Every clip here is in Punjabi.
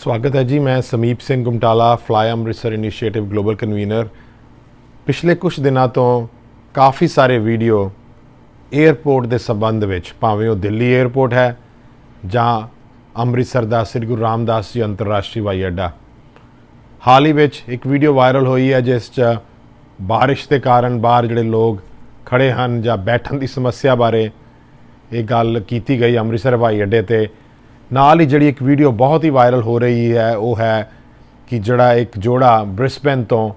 ਸਵਾਗਤ ਹੈ ਜੀ, ਮੈਂ Sameep Singh Gumtala fly Amritsar initiative global convener ਪਿਛਲੇ ਕੁਝ ਦਿਨਾਂ ਤੋਂ ਕਾਫੀ ਸਾਰੇ ਵੀਡੀਓ 에ਅਰਪੋਰਟ ਦੇ ਸੰਬੰਧ ਵਿੱਚ, ਭਾਵੇਂ ਉਹ ਦਿੱਲੀ 에ਅਰਪੋਰਟ ਹੈ ਜਾਂ ਅੰਮ੍ਰਿਤਸਰ ਦਾ ਸ੍ਰੀ ਗੁਰੂ ਰਾਮਦਾਸ ਜੀ ਅੰਤਰਰਾਸ਼ਟਰੀ ਹਵਾਈ ਅੱਡਾ। ਹਾਲ ਹੀ ਵਿੱਚ ਇੱਕ ਵੀਡੀਓ ਵਾਇਰਲ ਹੋਈ ਹੈ, ਜਿਸ 'ਚ ਬਾਰਿਸ਼ ਦੇ ਕਾਰਨ ਬਾਹਰ ਜਿਹੜੇ ਲੋਕ ਖੜੇ ਹਨ ਜਾਂ ਬੈਠਣ ਦੀ ਸਮੱਸਿਆ ਬਾਰੇ ਇਹ ਗੱਲ ਕੀਤੀ ਗਈ ਅੰਮ੍ਰਿਤਸਰ ਹਵਾਈ ਅੱਡੇ ਤੇ। ਨਾਲ ਹੀ ਜਿਹੜੀ ਇੱਕ ਵੀਡੀਓ ਬਹੁਤ ਹੀ ਵਾਇਰਲ ਹੋ ਰਹੀ ਹੈ, ਉਹ ਹੈ ਕਿ ਜਿਹੜਾ ਇੱਕ ਜੋੜਾ ਬ੍ਰਿਸਬਨ ਤੋਂ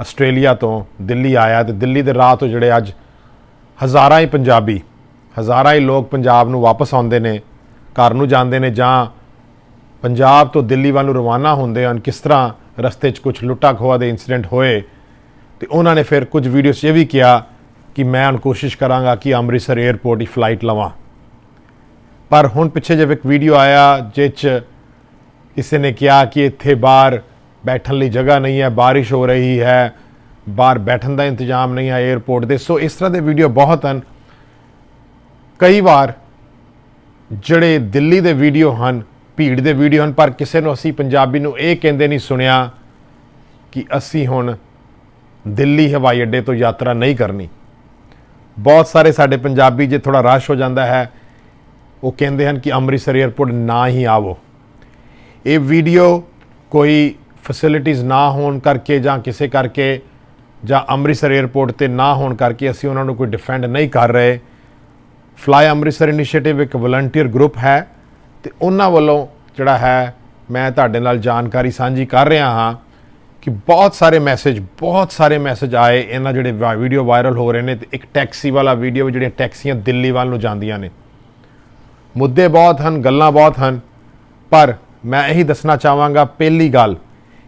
ਆਸਟ੍ਰੇਲੀਆ ਤੋਂ ਦਿੱਲੀ ਆਇਆ ਤੇ ਦਿੱਲੀ ਦੇ ਰਾਹ ਤੋਂ ਜਿਹੜੇ ਅੱਜ ਹਜ਼ਾਰਾਂ ਹੀ ਪੰਜਾਬੀ, ਹਜ਼ਾਰਾਂ ਹੀ ਲੋਕ ਪੰਜਾਬ ਨੂੰ ਵਾਪਸ ਆਉਂਦੇ ਨੇ, ਘਰ ਨੂੰ ਜਾਂਦੇ ਨੇ ਜਾਂ ਪੰਜਾਬ ਤੋਂ ਦਿੱਲੀ ਵੱਲ ਨੂੰ ਰਵਾਨਾ ਹੁੰਦੇ ਹਨ, ਕਿਸ ਤਰ੍ਹਾਂ ਰਸਤੇ 'ਚ ਕੁਝ ਲੁੱਟਾ ਖੋਆ ਦੇ ਇਨਸੀਡੈਂਟ ਹੋਏ। ਤੇ ਉਹਨਾਂ ਨੇ ਫਿਰ ਕੁਝ ਵੀਡੀਓਜ਼ ਇਹ ਵੀ ਕਿਹਾ ਕਿ ਮੈਂ ਹੁਣ ਕੋਸ਼ਿਸ਼ ਕਰਾਂਗਾ ਕਿ ਅੰਮ੍ਰਿਤਸਰ 에ਅਰਪੋਰਟ ਦੀ ਫਲਾਈਟ ਲਵਾਂ। ਪਰ ਹੁਣ ਪਿੱਛੇ ਜੇ ਇੱਕ ਵੀਡੀਓ ਆਇਆ ਜਿਸ 'ਚ ਕਿਸੇ ਨੇ ਕਿਹਾ ਕਿ ਇੱਥੇ ਬਾਹਰ ਬੈਠਣ ਲਈ ਜਗ੍ਹਾ ਨਹੀਂ ਹੈ, ਬਾਰਿਸ਼ ਹੋ ਰਹੀ ਹੈ, ਬਾਹਰ ਬੈਠਣ ਦਾ ਇੰਤਜ਼ਾਮ ਨਹੀਂ ਹੈ 에ਅਰਪੋਰਟ ਦੇ। ਸੋ ਇਸ ਤਰ੍ਹਾਂ ਦੇ ਵੀਡੀਓ ਬਹੁਤ ਹਨ। ਕਈ ਵਾਰ ਜਿਹੜੇ ਦਿੱਲੀ ਦੇ ਵੀਡੀਓ ਹਨ, ਭੀੜ ਦੇ ਵੀਡੀਓ ਹਨ, ਪਰ ਕਿਸੇ ਨੂੰ ਅਸੀਂ ਪੰਜਾਬੀ ਨੂੰ ਇਹ ਕਹਿੰਦੇ ਨਹੀਂ ਸੁਣਿਆ ਕਿ ਅਸੀਂ ਹੁਣ ਦਿੱਲੀ ਹਵਾਈ ਅੱਡੇ ਤੋਂ ਯਾਤਰਾ ਨਹੀਂ ਕਰਨੀ। ਬਹੁਤ ਸਾਰੇ ਸਾਡੇ ਪੰਜਾਬੀ ਜੇ ਥੋੜਾ ਰਸ਼ ਹੋ ਜਾਂਦਾ ਹੈ ਉਹ ਕਹਿੰਦੇ ਹਨ ਕਿ ਅੰਮ੍ਰਿਤਸਰ 에ਅਰਪੋਰਟ ਨਾ ਹੀ ਆਵੋ। ਇਹ ਵੀਡੀਓ ਕੋਈ ਫੈਸਿਲਿਟੀਆਂ ਨਾ ਹੋਣ ਕਰਕੇ ਜਾਂ ਕਿਸੇ ਕਰਕੇ ਜਾਂ ਅੰਮ੍ਰਿਤਸਰ 에ਅਰਪੋਰਟ ਤੇ ਨਾ ਹੋਣ ਕਰਕੇ ਅਸੀਂ ਉਹਨਾਂ ਨੂੰ ਕੋਈ ਡਿਫੈਂਡ ਨਹੀਂ ਕਰ ਰਹੇ। ਫਲਾਈ ਅੰਮ੍ਰਿਤਸਰ ਇਨੀਸ਼ੀਏਟਿਵ ਇੱਕ ਵਲੰਟੀਅਰ ਗਰੁੱਪ ਹੈ ਤੇ ਉਹਨਾਂ ਵੱਲੋਂ ਜਿਹੜਾ ਹੈ, ਮੈਂ ਤੁਹਾਡੇ ਨਾਲ ਜਾਣਕਾਰੀ ਸਾਂਝੀ ਕਰ ਰਿਹਾ ਹਾਂ ਕਿ ਬਹੁਤ ਸਾਰੇ ਮੈਸੇਜ ਬਹੁਤ ਸਾਰੇ ਮੈਸੇਜ ਆਏ। ਇਹਨਾਂ ਜਿਹੜੇ ਵੀਡੀਓ ਵਾਇਰਲ ਹੋ ਰਹੇ ਨੇ ਤੇ ਇੱਕ ਟੈਕਸੀ ਵਾਲਾ ਵੀਡੀਓ ਜਿਹੜੀਆਂ ਟੈਕਸੀਆਂ ਦਿੱਲੀ ਵੱਲ ਨੂੰ ਜਾਂਦੀਆਂ ਨੇ। ਮੁੱਦੇ ਬਹੁਤ ਹਨ, ਗੱਲਾਂ ਬਹੁਤ ਹਨ, ਪਰ ਮੈਂ ਇਹੀ ਦੱਸਣਾ ਚਾਹਾਂਗਾ ਪਹਿਲੀ ਗੱਲ,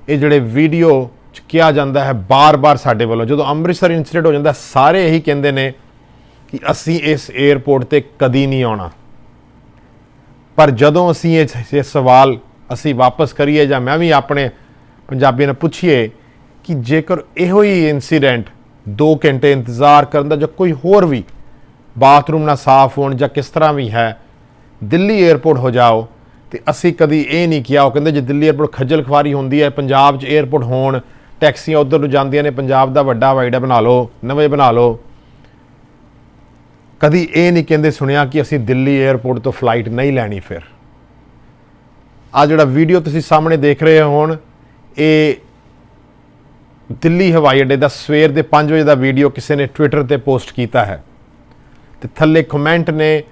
ਇਹ ਜਿਹੜੇ ਵੀਡੀਓ ਚ ਕਿਹਾ ਜਾਂਦਾ ਹੈ ਬਾਰ-ਬਾਰ ਸਾਡੇ ਵੱਲੋਂ, ਜਦੋਂ ਅੰਮ੍ਰਿਤਸਰ ਇਨਸੀਡੈਂਟ ਹੋ ਜਾਂਦਾ, ਸਾਰੇ ਇਹੀ ਕਹਿੰਦੇ ਨੇ ਕਿ ਅਸੀਂ ਇਸ 에ਅਰਪੋਰਟ ਤੇ ਕਦੀ ਨਹੀਂ ਆਉਣਾ। ਪਰ ਜਦੋਂ ਅਸੀਂ ਇਹ ਇਹ ਸਵਾਲ ਅਸੀਂ ਵਾਪਸ ਕਰੀਏ ਜਾਂ ਮੈਂ ਵੀ ਆਪਣੇ ਪੰਜਾਬੀਆਂ ਨੂੰ ਪੁੱਛੀਏ ਕਿ ਜੇਕਰ ਇਹੋ ਹੀ ਇਨਸੀਡੈਂਟ 2 ਘੰਟੇ ਇੰਤਜ਼ਾਰ ਕਰਨ ਦਾ ਜਾਂ ਕੋਈ ਹੋਰ ਵੀ ਬਾਥਰੂਮ ਨਾ ਸਾਫ਼ ਹੋਣ ਜਾਂ ਕਿਸ ਤਰ੍ਹਾਂ ਵੀ ਹੈ ਦਿੱਲੀ 에ਅਰਪੋਰਟ ਹੋ ਜਾਓ, ਤੇ ਅਸੀਂ ਕਦੀ ਇਹ ਨਹੀਂ ਕਿਹਾ, ਉਹ ਕਹਿੰਦੇ ਜੇ ਦਿੱਲੀ 에ਅਰਪੋਰਟ ਖੱਜਲ ਖਵਾਰੀ ਹੁੰਦੀ ਹੈ, ਪੰਜਾਬ 'ਚ 에ਅਰਪੋਰਟ ਹੋਣ, ਟੈਕਸੀਆਂ ਉਧਰ ਨੂੰ ਜਾਂਦੀਆਂ ਨੇ, ਪੰਜਾਬ ਦਾ ਵੱਡਾ ਵਾਈਡਾ ਬਣਾ ਲਓ, ਨਵੇਂ ਬਣਾ ਲਓ। ਕਦੀ ਇਹ ਨਹੀਂ ਕਹਿੰਦੇ ਸੁਣਿਆ ਕਿ ਅਸੀਂ ਦਿੱਲੀ 에ਅਰਪੋਰਟ ਤੋਂ ਫਲਾਈਟ ਨਹੀਂ ਲੈਣੀ ਫਿਰ। ਆ ਜਿਹੜਾ ਵੀਡੀਓ ਤੁਸੀਂ ਸਾਹਮਣੇ ਦੇਖ ਰਹੇ ਹੋਣ, ਇਹ ਦਿੱਲੀ ਹਵਾਈ ਅੱਡੇ ਦਾ ਸਵੇਰ ਦੇ 5 ਵਜੇ ਦਾ ਵੀਡੀਓ ਕਿਸੇ ਨੇ ਟਵਿੱਟਰ ਤੇ ਪੋਸਟ ਕੀਤਾ ਹੈ। ਤੇ ਥੱਲੇ ਕਮੈਂਟ ਨੇ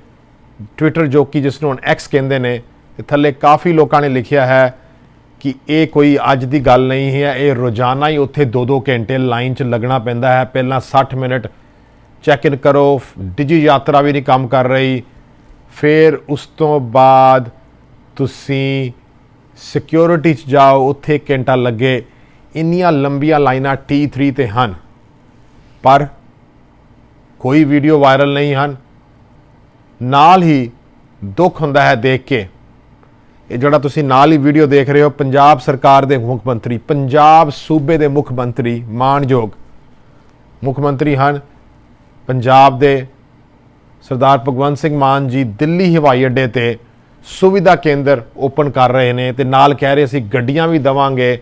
ਟਵਿੱਟਰ ਜੋ ਕਿ ਜਿਸ ਨੂੰ ਹੁਣ ਐਕਸ ਕਹਿੰਦੇ ਨੇ, ਤੇ ਥੱਲੇ ਕਾਫੀ ਲੋਕਾਂ ਨੇ ਲਿਖਿਆ ਹੈ ਕਿ ਇਹ ਕੋਈ ਅੱਜ ਦੀ ਗੱਲ ਨਹੀਂ ਹੈ, ਇਹ ਰੋਜ਼ਾਨਾ ਹੀ ਉੱਥੇ 2-2 ਘੰਟੇ ਲਾਈਨ 'ਚ ਲੱਗਣਾ ਪੈਂਦਾ ਹੈ। ਪਹਿਲਾਂ 60 ਮਿੰਟ ਚੈੱਕ ਇਨ ਕਰੋ ਡਿਜੀ ਯਾਤਰਾ ਵੀ ਨਹੀਂ ਕੰਮ ਕਰ ਰਹੀ। ਫਿਰ ਉਸ ਤੋਂ ਬਾਅਦ ਤੁਸੀਂ ਸਿਕਿਉਰਿਟੀ 'ਚ ਜਾਓ, ਉੱਥੇ ਇੱਕ ਘੰਟਾ ਲੱਗੇ। ਇੰਨੀਆਂ ਲੰਬੀਆਂ ਲਾਈਨਾਂ T3 ਤੇ ਹਨ, ਪਰ ਕੋਈ ਵੀਡੀਓ ਵਾਇਰਲ ਨਹੀਂ ਹਨ। ਨਾਲ ਹੀ ਦੁੱਖ ਹੁੰਦਾ ਹੈ ਦੇਖ ਕੇ। ਇਹ ਜਿਹੜਾ ਤੁਸੀਂ ਨਾਲ ਹੀ ਵੀਡੀਓ ਦੇਖ ਰਹੇ ਹੋ, ਪੰਜਾਬ ਸਰਕਾਰ ਦੇ ਮੁੱਖ ਮੰਤਰੀ, ਪੰਜਾਬ ਸੂਬੇ ਦੇ ਮੁੱਖ ਮੰਤਰੀ ਮਾਨਯੋਗ ਮੁੱਖ ਮੰਤਰੀ ਹਨ ਪੰਜਾਬ ਦੇ ਸਰਦਾਰ ਭਗਵੰਤ ਸਿੰਘ ਮਾਨ ਜੀ, ਦਿੱਲੀ ਹਵਾਈ ਅੱਡੇ ਤੇ ਸੁਵਿਧਾ ਕੇਂਦਰ ਓਪਨ ਕਰ ਰਹੇ ਨੇ ਤੇ ਨਾਲ ਕਹਿ ਰਹੇ ਅਸੀਂ ਗੱਡੀਆਂ ਵੀ ਦਵਾਂਗੇ,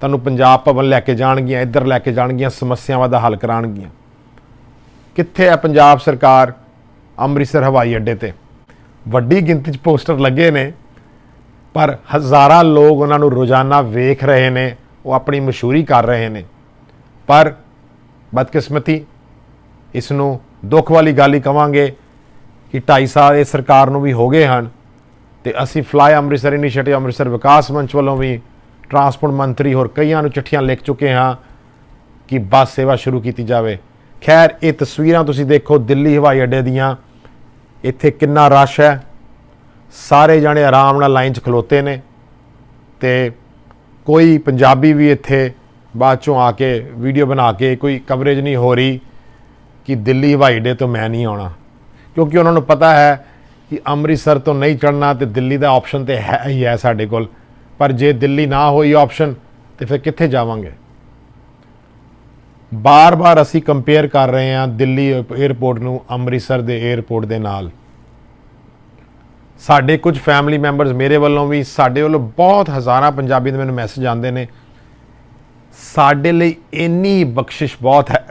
ਤੁਹਾਨੂੰ ਪੰਜਾਬ ਭਵਨ ਲੈ ਕੇ ਜਾਣਗੀਆਂ, ਇੱਧਰ ਲੈ ਕੇ ਜਾਣਗੀਆਂ, ਸਮੱਸਿਆਵਾਂ ਦਾ ਹੱਲ ਕਰਾਣਗੀਆਂ। ਕਿੱਥੇ ਹੈ ਪੰਜਾਬ ਸਰਕਾਰ? ਅੰਮ੍ਰਿਤਸਰ ਹਵਾਈ ਅੱਡੇ ਤੇ। ਵੱਡੀ ਗਿਣਤੀ 'ਚ ਪੋਸਟਰ ਲੱਗੇ ਨੇ, ਪਰ ਹਜ਼ਾਰਾਂ ਲੋਕ ਉਹਨਾਂ ਨੂੰ ਰੋਜ਼ਾਨਾ ਵੇਖ ਰਹੇ ਨੇ, ਉਹ ਆਪਣੀ ਮਸ਼ਹੂਰੀ ਕਰ ਰਹੇ ਨੇ। ਪਰ ਬਦਕਿਸਮਤੀ, ਇਸ ਨੂੰ ਦੁੱਖ ਵਾਲੀ ਗੱਲ ਹੀ ਕਵਾਂਗੇ ਕਿ 2.5 ਸਾਲ ਇਹ ਸਰਕਾਰ ਨੂੰ ਵੀ ਹੋ ਗਏ ਹਨ ਤੇ ਅਸੀਂ ਫਲਾਈ ਅੰਮ੍ਰਿਤਸਰ ਇਨੀਸ਼ੀਏਟਿਵ, ਅੰਮ੍ਰਿਤਸਰ ਵਿਕਾਸ ਮੰਚ ਵੱਲੋਂ ਵੀ ਟਰਾਂਸਪੋਰਟ ਮੰਤਰੀ ਹੋਰ ਕਈਆਂ ਨੂੰ ਚਿੱਠੀਆਂ ਲਿਖ ਚੁੱਕੇ ਹਾਂ ਕਿ ਬੱਸ ਸੇਵਾ ਸ਼ੁਰੂ ਕੀਤੀ ਜਾਵੇ। ਖੈਰ, ਇਹ ਤਸਵੀਰਾਂ ਤੁਸੀਂ ਦੇਖੋ ਦਿੱਲੀ ਹਵਾਈ ਅੱਡੇ ਦੀਆਂ ਇੱਥੇ ਕਿੰਨਾ ਰਸ਼ ਹੈ? ਸਾਰੇ ਜਾਣੇ ਆਰਾਮ ਨਾਲ ਲਾਈਨ 'ਚ ਖਲੋਤੇ ਨੇ ਤੇ ਕੋਈ ਪੰਜਾਬੀ ਵੀ ਇੱਥੇ ਬਾਅਦ ਚੋਂ ਆ ਕੇ ਵੀਡੀਓ ਬਣਾ ਕੇ ਕੋਈ ਕਵਰੇਜ ਨਹੀਂ ਹੋ ਰਹੀ ਕਿ ਦਿੱਲੀ ਹਵਾਈ ਅੱਡੇ ਤੋਂ ਮੈਂ ਨਹੀਂ ਆਉਣਾ। ਕਿਉਂਕਿ ਉਹਨਾਂ ਨੂੰ ਪਤਾ ਹੈ ਕਿ ਅੰਮ੍ਰਿਤਸਰ ਤੋਂ ਨਹੀਂ ਚੜਨਾ ਤੇ ਦਿੱਲੀ ਦਾ ਆਪਸ਼ਨ ਤੇ ਹੈ ਹੀ ਹੈ ਸਾਡੇ ਕੋਲ। ਪਰ ਜੇ ਦਿੱਲੀ ਨਾ ਹੋਈ ਆਪਸ਼ਨ ਤੇ ਫਿਰ ਕਿੱਥੇ ਜਾਵਾਂਗੇ? ਬਾਰ-ਬਾਰ ਅਸੀਂ ਕੰਪੇਅਰ ਕਰ ਰਹੇ ਹਾਂ ਦਿੱਲੀ 에ਅਰਪੋਰਟ ਨੂੰ ਅੰਮ੍ਰਿਤਸਰ ਦੇ 에ਅਰਪੋਰਟ ਦੇ ਨਾਲ। ਸਾਡੇ ਕੁਝ ਫੈਮਿਲੀ ਮੈਂਬਰਸ ਮੇਰੇ ਵੱਲੋਂ ਵੀ, ਸਾਡੇ ਵੱਲੋਂ ਬਹੁਤ ਹਜ਼ਾਰਾਂ ਪੰਜਾਬੀ ਦੇ ਮੈਨੂੰ ਮੈਸੇਜ ਆਉਂਦੇ ਨੇ। ਸਾਡੇ ਲਈ ਇੰਨੀ ਹੀ ਬਖਸ਼ਿਸ਼ ਬਹੁਤ ਹੈ।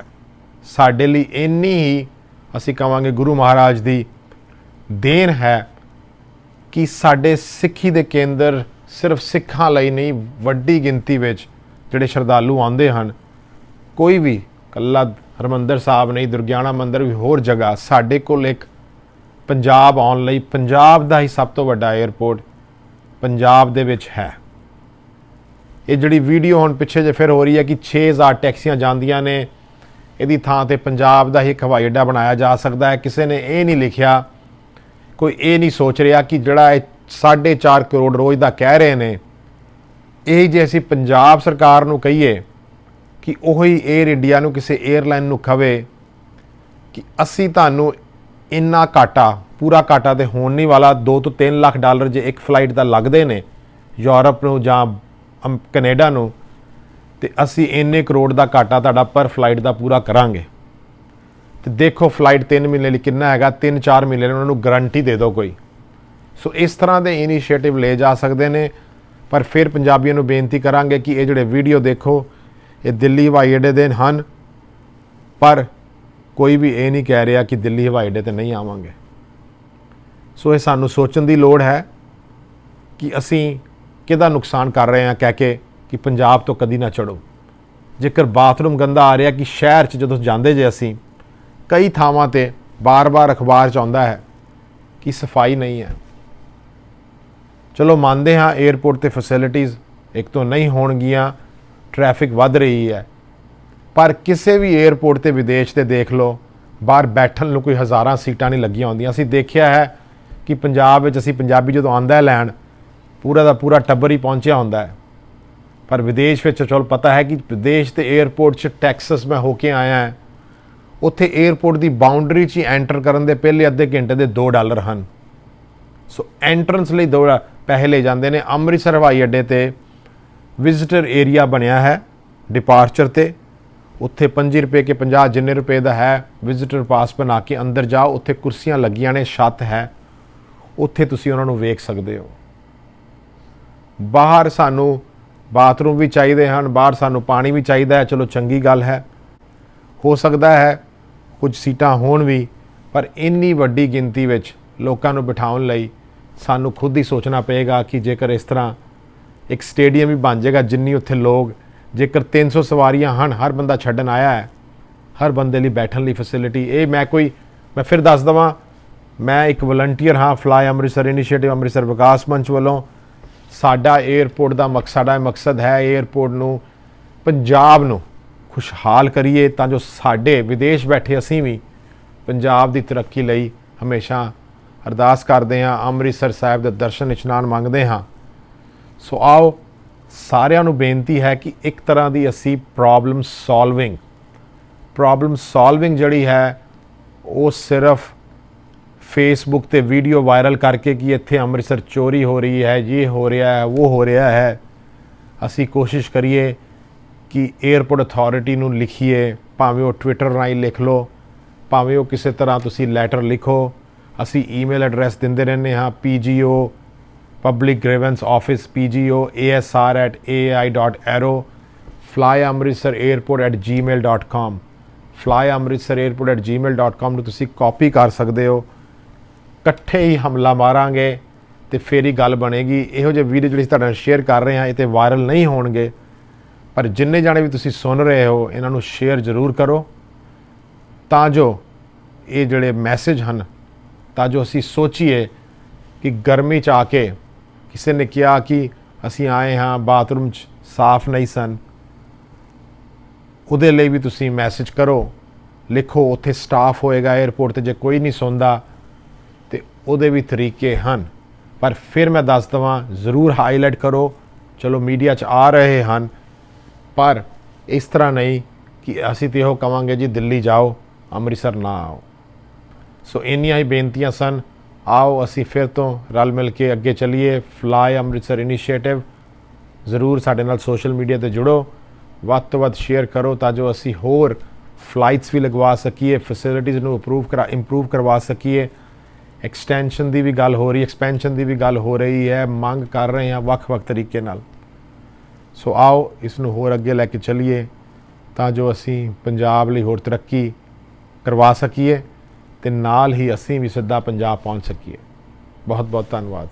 ਸਾਡੇ ਲਈ ਇੰਨੀ ਹੀ ਅਸੀਂ ਕਵਾਂਗੇ ਗੁਰੂ ਮਹਾਰਾਜ ਦੀ ਦੇਣ ਹੈ ਕਿ ਸਾਡੇ ਸਿੱਖੀ ਦੇ ਕੇਂਦਰ ਸਿਰਫ ਸਿੱਖਾਂ ਲਈ ਨਹੀਂ, ਵੱਡੀ ਗਿਣਤੀ ਵਿੱਚ ਜਿਹੜੇ ਸ਼ਰਧਾਲੂ ਆਉਂਦੇ ਹਨ ਕੋਈ ਵੀ ਕੱਲਾ ਹਰਮੰਦਰ ਸਾਹਿਬ ਨਹੀਂ, ਦੁਰਗਿਆਣਾ ਮੰਦਰ ਵੀ ਹੋਰ ਜਗ੍ਹਾ, ਸਾਡੇ ਕੋਲ ਇੱਕ ਪੰਜਾਬ ਆਉਣ ਲਈ ਪੰਜਾਬ ਦਾ ਹੀ ਸਭ ਤੋਂ ਵੱਡਾ 에ਅਰਪੋਰਟ ਪੰਜਾਬ ਦੇ ਵਿੱਚ ਹੈ। ਇਹ ਜਿਹੜੀ ਵੀਡੀਓ ਹੁਣ ਪਿੱਛੇ ਜੇ ਫਿਰ ਹੋ ਰਹੀ ਹੈ ਕਿ 6000 ਟੈਕਸੀਆਂ ਜਾਂਦੀਆਂ ਨੇ, ਇਹਦੀ ਥਾਂ ਤੇ ਪੰਜਾਬ ਦਾ ਹੀ ਇੱਕ ਹਵਾਈ ਅੱਡਾ ਬਣਾਇਆ ਜਾ ਸਕਦਾ ਹੈ। ਕਿਸੇ ਨੇ ਇਹ ਨਹੀਂ ਲਿਖਿਆ, ਕੋਈ ਇਹ ਨਹੀਂ ਸੋਚ ਰਿਹਾ ਕਿ ਜਿਹੜਾ ਇਹ 4.5 ਕਰੋੜ ਰੋਜ਼ ਦਾ ਕਹਿ ਰਹੇ ਨੇ, ਇਹ ਜੇ ਅਸੀਂ ਪੰਜਾਬ ਸਰਕਾਰ ਨੂੰ ਕਹੀਏ ਕਿ ਉਹੀ 에ਅਰ ਇੰਡੀਆ ਨੂੰ ਕਿਸੇ 에ਅਰਲਾਈਨ ਨੂੰ ਕਵੇ ਕਿ ਅਸੀਂ ਤੁਹਾਨੂੰ ਇੰਨਾ ਘਾਟਾ, ਪੂਰਾ ਘਾਟਾ ਤੇ ਹੋਣ ਨਹੀਂ ਵਾਲਾ 2 ਤੋਂ 3 ਲੱਖ ਡਾਲਰ ਜੇ ਇੱਕ ਫਲਾਈਟ ਦਾ ਲੱਗਦੇ ਨੇ ਯੂਰਪ ਨੂੰ ਜਾਂ ਅਮ- ਕੈਨੇਡਾ ਨੂੰ, ਤੇ ਅਸੀਂ ਇੰਨੇ ਕਰੋੜ ਦਾ ਘਾਟਾ ਤੁਹਾਡਾ ਪਰ ਫਲਾਈਟ ਦਾ ਪੂਰਾ ਕਰਾਂਗੇ। ਤੇ ਦੇਖੋ ਫਲਾਈਟ 3 ਮਹੀਨੇ ਲਈ ਕਿੰਨਾ ਹੈਗਾ 3-4 ਮਹੀਨੇ ਲਈ ਉਹਨਾਂ ਨੂੰ ਗਾਰੰਟੀ ਦੇ ਦਿਓ ਕੋਈ। ਸੋ ਇਸ ਤਰ੍ਹਾਂ ਦੇ ਇਨੀਸ਼ੀਏਟਿਵ ਲਏ ਜਾ ਸਕਦੇ ਨੇ, ਪਰ ਫਿਰ ਪੰਜਾਬੀਆਂ ਨੂੰ ਬੇਨਤੀ ਕਰਾਂਗੇ ਕਿ ਇਹ ਜਿਹੜੇ ਵੀਡੀਓ ਦੇਖੋ ਇਹ ਦਿੱਲੀ ਹਵਾਈ ਅੱਡੇ ਦੇ ਹਨ। ਪਰ ਕੋਈ ਵੀ ਇਹ ਨਹੀਂ ਕਹਿ ਰਿਹਾ ਕਿ ਦਿੱਲੀ ਹਵਾਈ ਅੱਡੇ ਤੇ ਨਹੀਂ ਆਵਾਂਗੇ। ਸੋ ਇਹ ਸਾਨੂੰ ਸੋਚਣ ਦੀ ਲੋੜ ਹੈ ਕਿ ਅਸੀਂ ਕਿਹਦਾ ਨੁਕਸਾਨ ਕਰ ਰਹੇ ਹਾਂ ਕਹਿ ਕੇ ਕਿ ਪੰਜਾਬ ਤੋਂ ਕਦੀ ਨਾ ਚੜੋ। ਜੇਕਰ ਬਾਥਰੂਮ ਗੰਦਾ ਆ ਰਿਹਾ ਕਿ ਸ਼ਹਿਰ 'ਚ ਜਦੋਂ ਜਾਂਦੇ ਜੇ ਅਸੀਂ, ਕਈ ਥਾਵਾਂ ਤੇ ਬਾਰ-ਬਾਰ ਅਖਬਾਰ 'ਚ ਆਉਂਦਾ ਹੈ ਕਿ ਸਫ਼ਾਈ ਨਹੀਂ ਹੈ। ਚਲੋ ਮੰਨਦੇ ਹਾਂ 에ਅਰਪੋਰਟ ਤੇ ਫੈਸਿਲਿਟੀਆਂ ਇੱਕ ਤੋਂ ਨਹੀਂ ਹੋਣਗੀਆਂ। ਟ੍ਰੈਫਿਕ ਵੱਧ ਰਹੀ ਹੈ। ਪਰ ਕਿਸੇ ਵੀ 에어ਪੋਰਟ ਤੇ ਵਿਦੇਸ਼ ਤੇ ਦੇਖ ਲਓ, ਬਾਹਰ ਬੈਠਣ ਨੂੰ ਕੋਈ ਹਜ਼ਾਰਾਂ ਸੀਟਾਂ ਨਹੀਂ ਲੱਗੀਆਂ ਹੁੰਦੀਆਂ। ਅਸੀਂ ਦੇਖਿਆ ਹੈ ਕਿ ਪੰਜਾਬ ਵਿੱਚ ਅਸੀਂ ਪੰਜਾਬੀ ਜਦੋਂ ਆਂਦਾ ਹੈ ਲੈਣ, ਪੂਰਾ ਦਾ ਪੂਰਾ ਟੱਬਰ ਹੀ ਪਹੁੰਚਿਆ ਹੁੰਦਾ ਹੈ। ਪਰ ਵਿਦੇਸ਼ ਵਿੱਚ ਚਲ ਪਤਾ ਹੈ ਕਿ ਵਿਦੇਸ਼ ਤੇ 에어ਪੋਰਟ 'ਚ ਟੈਕਸਸ ਮੈਂ ਹੋ ਕੇ ਆਇਆ ਹਾਂ। ਉੱਥੇ 에어ਪੋਰਟ ਦੀ ਬਾਉਂਡਰੀ 'ਚ ਐਂਟਰ ਕਰਨ ਦੇ ਪਹਿਲੇ ਅੱਧੇ ਘੰਟੇ ਦੇ 2 ਡਾਲਰ ਹਨ। ਸੋ ਐਂਟਰੈਂਸ ਲਈ 2 ਪੈਸੇ ਲੈ ਜਾਂਦੇ ਨੇ। ਅੰਮ੍ਰਿਤਸਰ ਹਵਾਈ ਅੱਡੇ ਤੇ ਵਿਜ਼ਿਟਰ ਏਰੀਆ ਬਣਿਆ ਹੈ ਡਿਪਾਰਚਰ ਤੇ। ਉੱਥੇ 5 ਰੁਪਏ ਕੇ 50 ਜਿੰਨੇ ਰੁਪਏ ਦਾ ਹੈ ਵਿਜ਼ਿਟਰ ਪਾਸ ਬਣਾ ਕੇ ਅੰਦਰ ਜਾਓ। ਉੱਥੇ ਕੁਰਸੀਆਂ ਲੱਗੀਆਂ ਨੇ, ਛੱਤ ਹੈ। ਉੱਥੇ ਤੁਸੀਂ ਉਹਨਾਂ ਨੂੰ ਵੇਖ ਸਕਦੇ ਹੋ। ਬਾਹਰ ਸਾਨੂੰ ਬਾਥਰੂਮ ਵੀ ਚਾਹੀਦੇ ਹਨ, ਬਾਹਰ ਸਾਨੂੰ ਪਾਣੀ ਵੀ ਚਾਹੀਦਾ ਹੈ। ਚਲੋ ਚੰਗੀ ਗੱਲ ਹੈ। ਹੋ ਸਕਦਾ ਹੈ ਕੁਝ ਸੀਟਾਂ ਹੋਣ ਵੀ, ਪਰ ਇੰਨੀ ਵੱਡੀ ਗਿਣਤੀ ਵਿੱਚ ਲੋਕਾਂ ਨੂੰ ਬਿਠਾਉਣ ਲਈ ਸਾਨੂੰ ਖੁਦ ਹੀ ਸੋਚਣਾ ਪਏਗਾ ਕਿ ਜੇਕਰ ਇਸ ਤਰ੍ਹਾਂ ਇੱਕ ਸਟੇਡੀਅਮ ਵੀ ਬਣ ਜਾਏਗਾ ਜਿੰਨੀ ਉੱਥੇ ਲੋਕ, ਜੇਕਰ 300 ਸਵਾਰੀਆਂ ਹਨ, ਹਰ ਬੰਦਾ ਛੱਡਣ ਆਇਆ ਹੈ, ਹਰ ਬੰਦੇ ਲਈ ਬੈਠਣ ਲਈ ਫੈਸਿਲਿਟੀ ਇਹ ਮੈਂ ਕੋਈ, ਮੈਂ ਫਿਰ ਦੱਸ ਦਵਾਂ, ਮੈਂ ਇੱਕ ਵਲੰਟੀਅਰ ਹਾਂ ਫਲਾਈ ਅੰਮ੍ਰਿਤਸਰ ਇਨੀਸ਼ੀਏਟਿਵ ਅੰਮ੍ਰਿਤਸਰ ਵਿਕਾਸ ਮੰਚ ਵੱਲੋਂ। ਸਾਡਾ 에ਅਰਪੋਰਟ ਦਾ ਮਕਸਦ ਸਾਡਾ ਮਕਸਦ ਹੈ 에ਅਰਪੋਰਟ ਨੂੰ, ਪੰਜਾਬ ਨੂੰ ਖੁਸ਼ਹਾਲ ਕਰੀਏ, ਤਾਂ ਜੋ ਸਾਡੇ ਵਿਦੇਸ਼ ਬੈਠੇ ਅਸੀਂ ਵੀ ਪੰਜਾਬ ਦੀ ਤਰੱਕੀ ਲਈ ਹਮੇਸ਼ਾ ਅਰਦਾਸ ਕਰਦੇ ਹਾਂ ਅੰਮ੍ਰਿਤਸਰ ਸਾਹਿਬ ਦੇ ਦਰਸ਼ਨ ਇਸ਼ਨਾਨ ਮੰਗਦੇ ਹਾਂ। ਸੋ ਆਓ ਸਾਰਿਆਂ ਨੂੰ ਬੇਨਤੀ ਹੈ ਕਿ ਇੱਕ ਤਰ੍ਹਾਂ ਦੀ ਅਸੀਂ ਪ੍ਰੋਬਲਮ ਸੋਲਵਿੰਗ ਪ੍ਰੋਬਲਮ ਸੋਲਵਿੰਗ ਜਿਹੜੀ ਹੈ, ਉਹ ਸਿਰਫ ਫੇਸਬੁੱਕ ਤੇ ਵੀਡੀਓ ਵਾਇਰਲ ਕਰਕੇ ਕਿ ਇੱਥੇ ਅੰਮ੍ਰਿਤਸਰ ਚੋਰੀ ਹੋ ਰਹੀ ਹੈ, ਇਹ ਹੋ ਰਿਹਾ ਹੈ, ਉਹ ਹੋ ਰਿਹਾ ਹੈ। ਅਸੀਂ ਕੋਸ਼ਿਸ਼ ਕਰੀਏ ਕਿ 에ਅਰਪੋਰਟ ਅਥਾਰਟੀ ਨੂੰ ਲਿਖੀਏ, ਭਾਵੇਂ ਉਹ ਟਵਿੱਟਰ ਰਾਹੀਂ ਲਿਖ ਲਓ, ਭਾਵੇਂ ਉਹ ਕਿਸੇ ਤਰ੍ਹਾਂ ਤੁਸੀਂ ਲੈਟਰ ਲਿਖੋ। ਅਸੀਂ ਈਮੇਲ ਐਡਰੈਸ ਦਿੰਦੇ ਰਹਿੰਦੇ ਹਾਂ pgo public grievance office pgo asr@ai.aero flyamritsarairport@gmail.com flyamritsarairport@gmail.com ਨੂੰ ਤੁਸੀਂ ਕਾਪੀ ਕਰ ਸਕਦੇ ਹੋ। ਇਕੱਠੇ ਹੀ ਹਮਲਾ ਮਾਰਾਂਗੇ ਤੇ ਫੇਰ ਹੀ ਗੱਲ ਬਣੇਗੀ। ਇਹੋ ਜਿਹੇ ਵੀਡੀਓ ਜਿਹੜੀ ਤੁਹਾਡੇ ਨਾਲ ਸ਼ੇਅਰ ਕਰ ਰਹੇ ਹਾਂ, ਇਹ ਤੇ ਵਾਇਰਲ ਨਹੀਂ ਹੋਣਗੇ। ਪਰ ਜਿੰਨੇ ਜਾਣੇ ਵੀ ਤੁਸੀਂ ਸੁਣ ਰਹੇ ਹੋ, ਇਹਨਾਂ ਨੂੰ ਸ਼ੇਅਰ ਜ਼ਰੂਰ ਕਰੋ। ਤਾਂ ਜੋ ਇਹ ਜਿਹੜੇ ਮੈਸੇਜ ਹਨ, ਤਾਂ ਜੋ ਅਸੀਂ ਸੋਚੀਏ ਕਿ ਗਰਮੀ ਚ ਆ ਕੇ ਕਿਸੇ ਨੇ ਕਿਹਾ ਕਿ ਅਸੀਂ ਆਏ ਹਾਂ, ਬਾਥਰੂਮ ਚ ਸਾਫ਼ ਨਹੀਂ ਸਨ। ਉਹਦੇ ਲਈ ਵੀ ਤੁਸੀਂ ਮੈਸੇਜ ਕਰੋ। ਲਿਖੋ, ਉੱਥੇ ਸਟਾਫ ਹੋਏਗਾ 에ਅਰਪੋਰਟ ਤੇ ਜੇ ਕੋਈ ਨਹੀਂ ਸੌਂਦਾ, ਤੇ ਉਹਦੇ ਵੀ ਤਰੀਕੇ ਹਨ। ਪਰ ਫਿਰ ਮੈਂ ਦੱਸ ਦਵਾਂ, ਜ਼ਰੂਰ ਹਾਈਲਾਈਟ ਕਰੋ। ਚਲੋ ਮੀਡੀਆ 'ਚ ਆ ਰਹੇ ਹਨ। ਪਰ ਇਸ ਤਰ੍ਹਾਂ ਨਹੀਂ ਕਿ ਅਸੀਂ ਤੇ ਇਹੋ ਕਵਾਂਗੇ, ਜੀ, ਦਿੱਲੀ ਜਾਓ, ਅੰਮ੍ਰਿਤਸਰ ਨਾ ਆਓ। ਸੋ ਇੰਨੀਆਂ ਹੀ ਬੇਨਤੀਆਂ ਸਨ। ਆਓ ਅਸੀਂ ਫਿਰ ਤੋਂ ਰਲ ਮਿਲ ਕੇ ਅੱਗੇ ਚੱਲੀਏ। ਫਲਾਈ ਅੰਮ੍ਰਿਤਸਰ ਇਨੀਸ਼ੀਏਟਿਵ ਜ਼ਰੂਰ ਸਾਡੇ ਨਾਲ ਸੋਸ਼ਲ ਮੀਡੀਆ ਤੇ ਜੁੜੋ। ਵੱਧ ਤੋਂ ਵੱਧ ਸ਼ੇਅਰ ਕਰੋ ਤਾਂ ਜੋ ਅਸੀਂ ਹੋਰ ਫਲਾਈਟਸ ਵੀ ਲਗਵਾ ਸਕੀਏ ਫੈਸਿਲਿਟੀਜ਼ ਨੂੰ ਅਪਰੂਵ ਕਰਾ ਇੰਪਰੂਵ ਕਰਵਾ ਸਕੀਏ। ਐਕਸਟੈਂਸ਼ਨ ਦੀ ਵੀ ਗੱਲ ਹੋ ਰਹੀ ਐਕਸਪੈਂਸ਼ਨ ਦੀ ਵੀ ਗੱਲ ਹੋ ਰਹੀ ਹੈ। ਮੰਗ ਕਰ ਰਹੇ ਹਾਂ ਵੱਖ-ਵੱਖ ਤਰੀਕੇ ਨਾਲ। ਸੋ ਆਓ ਇਸ ਨੂੰ ਹੋਰ ਅੱਗੇ ਲੈ ਕੇ ਚੱਲੀਏ ਤਾਂ ਜੋ ਅਸੀਂ ਪੰਜਾਬ ਲਈ ਹੋਰ ਤਰੱਕੀ ਕਰਵਾ ਸਕੀਏ। ਤੇ ਨਾਲ ਹੀ ਅਸੀਂ ਵੀ ਸਿੱਧਾ ਪੰਜਾਬ ਪਹੁੰਚ ਸਕੀਏ। ਬਹੁਤ ਬਹੁਤ ਧੰਨਵਾਦ।